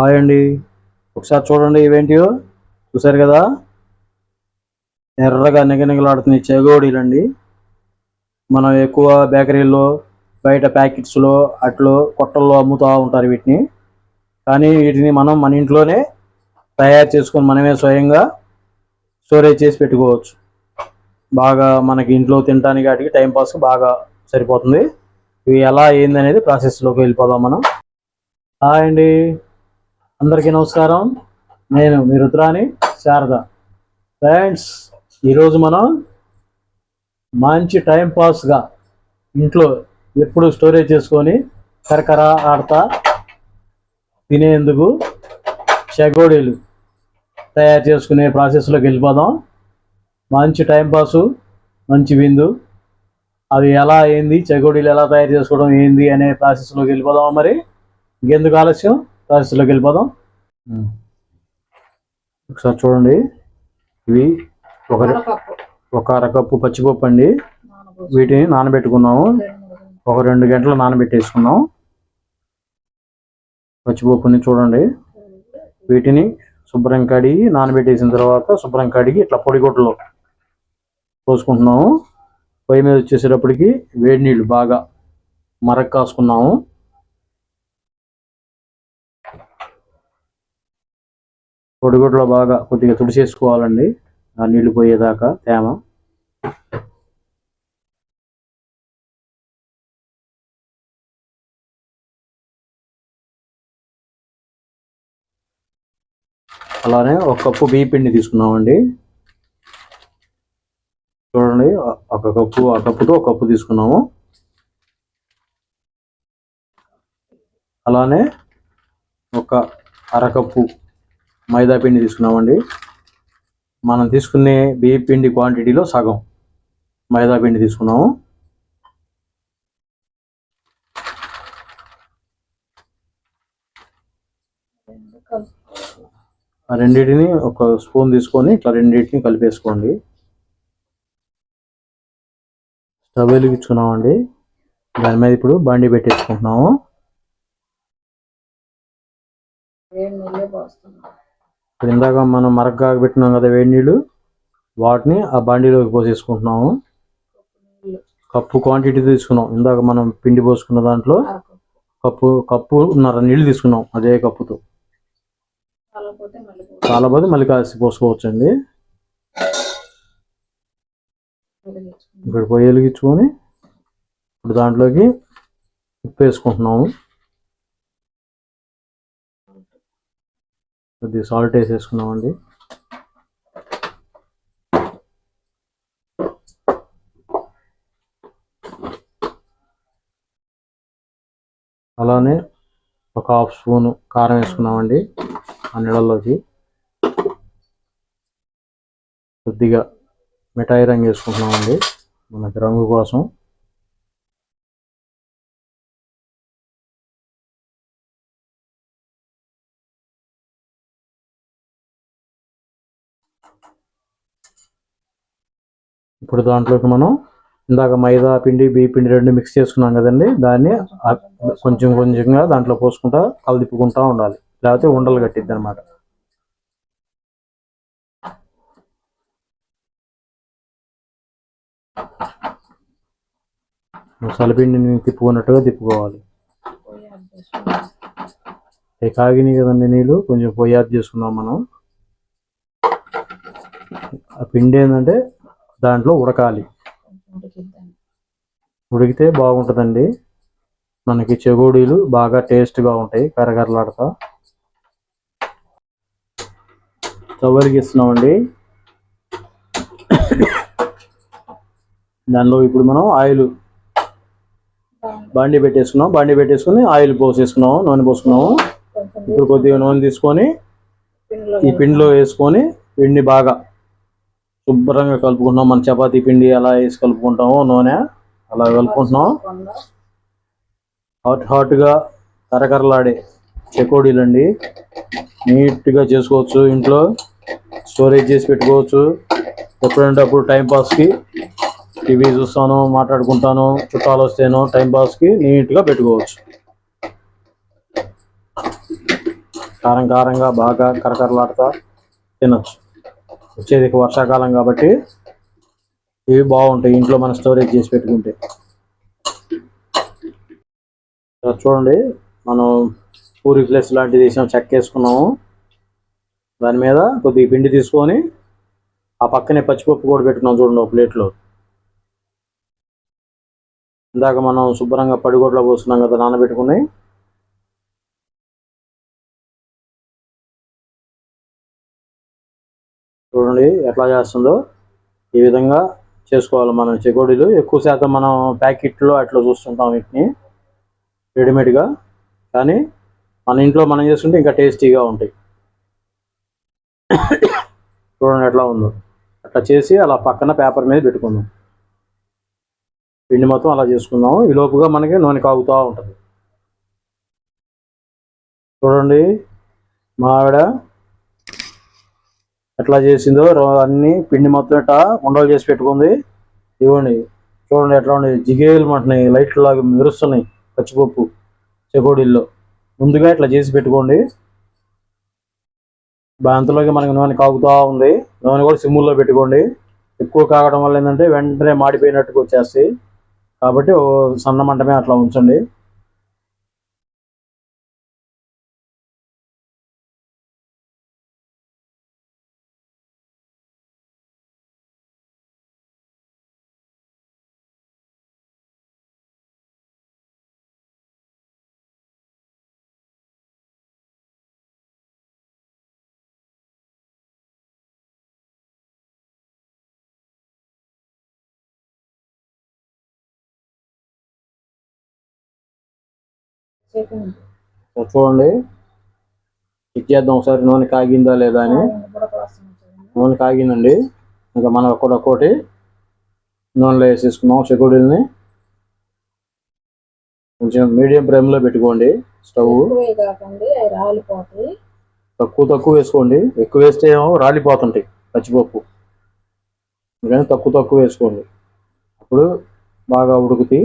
Hi అండి. ఒకసారి చూడండి ఇవేంటియో? చూసారు కదా? ఎర్రగా నిగనిగలాడుతున్నాయి చెగోడీలండి. మనం ఎక్కువ బేకరీల్లో బయట ప్యాకెట్స్లో అట్లో కొట్టల్లో అమ్ముతూ ఉంటారు వీటిని. కానీ వీటిని మనం మన ఇంట్లోనే తయారు చేసుకొని మనమే స్వయంగా స్టోరేజ్ చేసి పెట్టుకోవచ్చు. బాగా మనకి ఇంట్లో తినడానికి వాటికి టైంపాస్కి బాగా సరిపోతుంది. ఇవి ఎలా ఏంది అనేది ప్రాసెస్లోకి వెళ్ళిపోదాం మనం. హాయ్ అండి. అందరికీ నమస్కారం. నేను మీ రుద్రాని శారద. ఫ్రెండ్స్ ఈరోజు మనం మంచి టైంపాస్గా ఇంట్లో ఎప్పుడు స్టోరేజ్ చేసుకొని కరకర ఆడతా తినేందుకు చెగోడీలు తయారు చేసుకునే ప్రాసెస్లోకి వెళ్ళిపోదాం. మంచి టైంపాసు మంచి విందు. అవి ఎలా ఏంది చెగోడీలు ఎలా తయారు చేసుకోవడం ఏంది అనే ప్రాసెస్లోకి వెళ్ళిపోదాం మరి? ఇంకెందుకు ఆలస్యం? ప్రాసెస్లోకి వెళ్ళిపోదాం. ఒకసారి చూడండి. ఇవి ఒక ఒక అరకప్పు పచ్చిపప్పు అండి. వీటిని నానబెట్టుకున్నాము. ఒక రెండు గంటలు నానబెట్టేసుకున్నాం. పచ్చిపప్పుని చూడండి. వీటిని శుభ్రం కడిగి నానబెట్టేసిన తర్వాత శుభ్రం కడిగి ఇట్లా పొడిగొట్టలో పోసుకుంటున్నాము. పొయ్యి మీద వచ్చేసేటప్పటికి వేడి నీళ్ళు బాగా మరక కాసుకున్నాము పొడిగుడ్లో బాగా కొద్దిగా తుడిచేసుకోవాలండి. ఆ నీళ్ళు పోయేదాకా తేమ. అలానే ఒక కప్పు బియ్య పిండి తీసుకున్నామండి. చూడండి ఒక కప్పు ఆ కప్పుతో ఒక కప్పు తీసుకున్నాము. అలానే ఒక అరకప్పు మైదా పిండి తీసుకున్నామండి. మనం తీసుకునే బియ్య పిండి క్వాంటిటీలో సగం మైదా పిండి తీసుకున్నాము. రెండింటిని ఒక స్పూన్ తీసుకొని ఇట్లా రెండింటిని కలిపేసుకోండి. స్టవ్ వెలిగించుకున్నామండి. దాని మీద ఇప్పుడు బండి పెట్టేసుకుంటున్నాము. ఇప్పుడు ఇందాక మనం మరగ్గా పెట్టినాం కదా వేడి నీళ్ళు వాటిని ఆ బండిలోకి పోసేసుకుంటున్నాము. కప్పు క్వాంటిటీ తీసుకున్నాం. ఇందాక మనం పిండి పోసుకున్న దాంట్లో కప్పు కప్పు కప్పున్నర నీళ్ళు తీసుకున్నాం అదే కప్పుతో. చాలా మళ్ళీ కాసి పోసుకోవచ్చండి. ఇక్కడ పొయ్యి వెలిగించుకొని ఇప్పుడు దాంట్లోకి ఉప్పు వేసుకుంటున్నాము. కొద్దిగా సాల్ట్ వేసేసుకున్నామండి. అలానే ఒక హాఫ్ స్పూన్ కారం వేసుకున్నామండి ఆ నీళ్ళల్లోకి. కొద్దిగా మిఠాయి రంగు వేసుకుంటున్నామండి. మనకి రంగు కోసం ఇప్పుడు దాంట్లోకి మనం ఇందాక మైదా పిండి బియ్య పిండి రెండు మిక్స్ చేసుకున్నాం కదండి. దాన్ని కొంచెం కొంచెంగా దాంట్లో పోసుకుంటా కలదిప్పుకుంటా ఉండాలి. లేకపోతే ఉండలు కట్టిద్ది అనమాట సలిపిండిని తిప్పుకున్నట్టుగా తిప్పుకోవాలి. అవి కాగినాయి కదండి నీళ్ళు? కొంచెం పొయ్యి ఆఫ్ చేసుకున్నాం మనం. ఆ పిండి ఏంటంటే దాంట్లో ఉడకాలి. ఉడికితే బాగుంటుందండి. మనకి చెగోడీలు బాగా టేస్ట్గా ఉంటాయి కరకరలాడతా స్టవ్ ఇస్తున్నామండి దానిలో ఇప్పుడు మనం ఆయిల్ బండి పెట్టేసుకున్నాం. బండి పెట్టేసుకుని ఆయిల్ పోసేసుకున్నాము నూనె పోసుకున్నాము ఇప్పుడు కొద్దిగా నూనె తీసుకొని ఈ పిండిలో వేసుకొని పిండి బాగా శుభ్రంగా కలుపుకుంటున్నాం. మన చపాతీ పిండి ఎలా వేసి కలుపుకుంటామో నూనె అలా కలుపుకుంటున్నాం. హాట్ హాట్గా కరకరలాడే చెకోడీలు అండి నీట్గా చేసుకోవచ్చు ఇంట్లో. స్టోరేజ్ చేసి పెట్టుకోవచ్చు. ఎప్పుడంటే అప్పుడు టైంపాస్కి టీవీ చూస్తాను మాట్లాడుకుంటాను చుట్టాలు వస్తేనో టైంపాస్కి నీట్గా పెట్టుకోవచ్చు. కారం కారంగా బాగా కరకరలాడుతా తినొచ్చు. వచ్చేది వర్షాకాలం కాబట్టి ఇవి బాగుంటాయి. ఇంట్లో మనం స్టోరేజ్ చేసి పెట్టుకుంటే. చూడండి. మనం పూరి ప్లేస్ లాంటిది వేసాం చెక్క వేసుకున్నాము. దాని మీద కొద్దిగా పిండి తీసుకొని ఆ పక్కనే పచ్చిపప్పు కూడా పెట్టుకున్నాం చూడండి ఒక ప్లేట్లో. ఇందాక మనం శుభ్రంగా పడిగొడ్లో పోసుకున్నాం కదా నానబెట్టుకుని చూడండి ఎట్లా చేస్తుందో ఈ విధంగా చేసుకోవాలి మనం చెకోడీలు. ఎక్కువ శాతం మనం ప్యాకెట్లో అట్లా చూస్తుంటాం వీటిని రెడీమేడ్గా. కానీ మన ఇంట్లో మనం చేసుకుంటే ఇంకా టేస్టీగా ఉంటాయి. చూడండి ఎట్లా ఉందో. అట్లా చేసి అలా పక్కన పేపర్ మీద పెట్టుకుందాం. పిండి మొత్తం అలా చేసుకుందాం. ఈ లోపుగా మనకి నూనె కాగుతూ ఉంటుంది. చూడండి మా ఆవిడ ఎట్లా చేసిందో అన్ని పిండి మొత్తం ఇట్లా ఉండలు చేసి పెట్టుకుంది. ఇవ్వండి. చూడండి ఎట్లా ఉంది జిగేలు మంటున్నాయి. లైట్లు లాగా మెరుస్తున్నాయి. పచ్చిపప్పు చెకోడీల్లో. ముందుగా ఇట్లా చేసి పెట్టుకోండి. బాంతలోకి మనకి నూనె కాగుతూ ఉంది. నూనె కూడా సిమ్ముల్లో పెట్టుకోండి. ఎక్కువ కాగడం వల్ల ఏంటంటే వెంటనే మాడిపోయినట్టుగా వచ్చేస్తాయి. కాబట్టి ఓ సన్న మంటమే అట్లా ఉంచండి. చూడండి. చెక్ చేద్దాం ఒకసారి నూనె కాగిందా లేదా అని. నూనె కాగిందండి. ఇంకా మనం ఒక్కటి ఒక్కోటి నూనెలో వేసేసుకున్నాం చెకోడీలని కొంచెం మీడియం ఫ్లేమ్లో పెట్టుకోండి స్టవ్. తక్కువ తక్కువ వేసుకోండి. ఎక్కువ వేస్తే ఏమో రాలిపోతుంటాయి పచ్చిపప్పు. అందుకని తక్కువ తక్కువ వేసుకోండి. అప్పుడు బాగా ఉడుకుతాయి.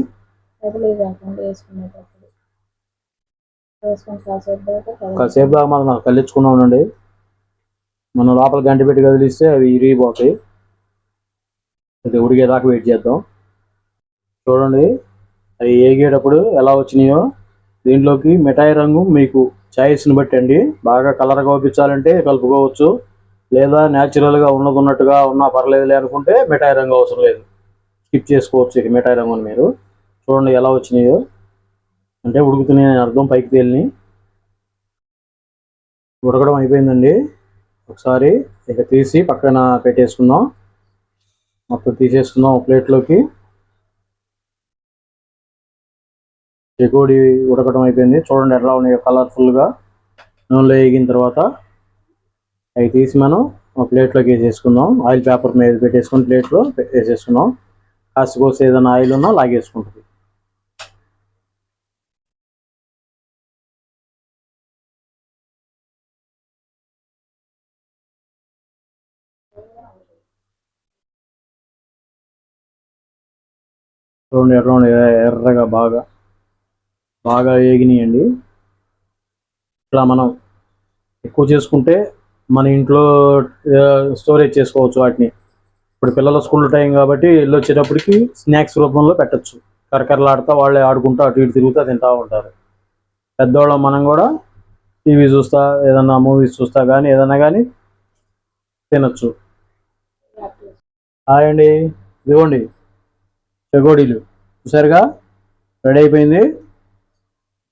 కాసేపు దాకా మనం నాకు ఉండండి మనం లోపల గంట పెట్టి కదిలిస్తే అవి ఇరిగిపోతాయి. అది ఉడిగేదాకా వెయిట్ చేద్దాం. చూడండి అవి ఏగేటప్పుడు ఎలా వచ్చినాయో. దీంట్లోకి మిఠాయి రంగు మీకు చాయిస్ని బట్టి అండి. బాగా కలర్గా పంపించాలంటే కలుపుకోవచ్చు. లేదా న్యాచురల్గా ఉన్నది ఉన్నట్టుగా ఉన్నా పర్లేదులే అనుకుంటే మిఠాయి రంగు అవసరం లేదు. స్కిప్ చేసుకోవచ్చు ఇక మిఠాయి రంగుని మీరు. చూడండి ఎలా వచ్చినాయో. అంటే ఉడుకుతున్నాయి అర్థం పైకి తేలిని. ఉడకడం అయిపోయిందండి. ఒకసారి ఇక తీసి పక్కన పెట్టేసుకుందాం. మొత్తం తీసేసుకుందాం ఒక ప్లేట్లోకి. చెకోడి ఉడకడం అయిపోయింది. చూడండి ఎట్లా ఉన్నాయో కలర్ఫుల్గా. నూనెలో వేగిన తర్వాత అవి తీసి మనం ఒక ప్లేట్లోకి వేసేసుకుందాం. ఆయిల్ పేపర్ మీద పెట్టేసుకుని ప్లేట్లో వేసేసుకుందాం. కాసి కోసి ఏదైనా ఆయిల్ ఉన్నా లాగేసుకుంటుంది. చూడండి ఎట్లా ఎర్రగా బాగా బాగా వేగినాయండి ఇట్లా మనం ఎక్కువ చేసుకుంటే మన ఇంట్లో స్టోరేజ్ చేసుకోవచ్చు వాటిని. ఇప్పుడు పిల్లల స్కూల్ టైం కాబట్టి వెళ్ళి వచ్చేటప్పటికి స్నాక్స్ రూపంలో పెట్టచ్చు. కరకరలాడుతూ వాళ్ళే ఆడుకుంటూ అటు ఇటు తిరుగుతూ తింటూ ఉంటారు. పెద్దవాళ్ళం మనం కూడా టీవీ చూస్తా ఏదన్నా మూవీస్ చూస్తా కానీ ఏదన్నా కానీ తినచ్చు. హాయ్ అండి. ఇదిగోండి. చెగోడీలు చూసారుగా రెడీ అయిపోయింది.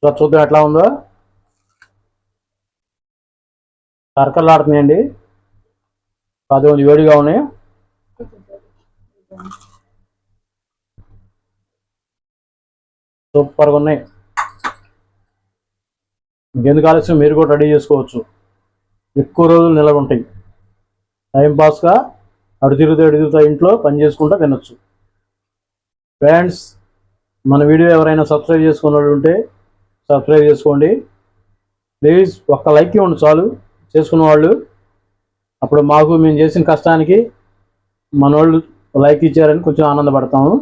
చూద్దాం ఎట్లా ఉందో? కరకరలాడుతున్నాయండి అది కొంచెం వేడిగా ఉన్నాయి. సూపర్గా ఉన్నాయి. ఇంకెందుకు ఆలస్యం? మీరు కూడా రెడీ చేసుకోవచ్చు. ఎక్కువ రోజులు నిలవ ఉంటాయి. టైంపాస్గా పాస్గా అటు తిరుగుతూ తిరుగుతూ ఇంట్లో పని చేసుకుంటూ తినొచ్చు. ఫ్రెండ్స్ మన వీడియో ఎవరైనా సబ్స్క్రైబ్ చేసుకున్న ఉంటే సబ్స్క్రైబ్ చేసుకోండి. ప్లీజ్ ఒక్క లైక్ ఇవ్వండి చాలు. చేసుకున్న వాళ్ళు అప్పుడు మాకు మేము చేసిన కష్టానికి మన వాళ్ళు లైక్ ఇచ్చారని కొంచెం ఆనందపడతాము.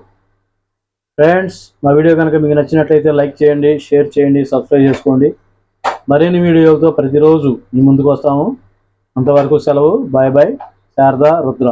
ఫ్రెండ్స్ మా వీడియో కనుక మీకు నచ్చినట్లయితే లైక్ చేయండి షేర్ చేయండి సబ్స్క్రైబ్ చేసుకోండి. మరిన్ని వీడియోలతో ప్రతిరోజు మీ ముందుకు వస్తాము. అంతవరకు సెలవు. Bye bye Sharada Rudra.